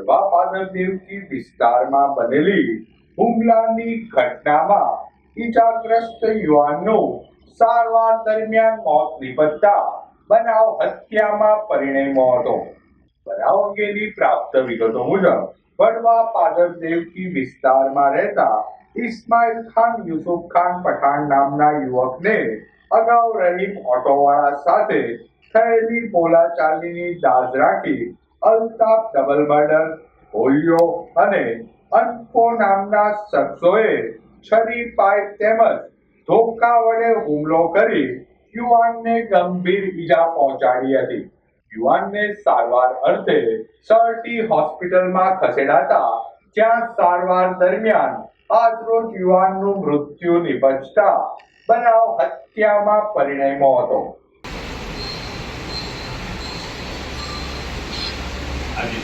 વડવા પાદરદેવકી વિસ્તારમાં બનેલી હુમલાની ઘટનામાં ઈજાગ્રસ્ત યુવાનનું સારવાર દરમિયાન મોત નિપજતા બનાવ હત્યામાં પરિણમ્યો હતો. બનાવ અંગેની પ્રાપ્ત વિગતો મુજબ વડવા પાદર દેવકી વિસ્તારમાં રહેતા ઇસ્માઇલ ખાન, યુસુફ ખાન પઠાણ નામના યુવકને અગાઉ રહીમ ઓટોવાળા સાથે થયેલી બોલાચાલીની દાઝ રાખી અલ્તાફ ડબલ મર્ડર હોલિયો અને અનપો નામના શખ્સોએ છરી પાઇપ તેમજ ધોકા વડે હુમલો કરી યુવાનને ગંભીર ઈજા પહોંચાડી હતી. યુવાનને સારવાર અર્થે સરટી હોસ્પિટલમાં ખસેડાતા જ્યાં સારવાર દરમિયાન આજરોજ યુવાનનું મૃત્યુ નિપજતા બનાવ હત્યામાં પરિણમ્યો હતો. అది